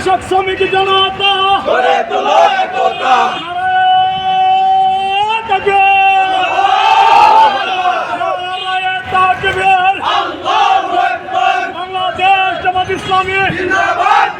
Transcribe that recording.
কৃষক শ্রমিক জনতা। করে তোলো একতা বাংলাদেশ ইসলামী। জিন্দাবাদ।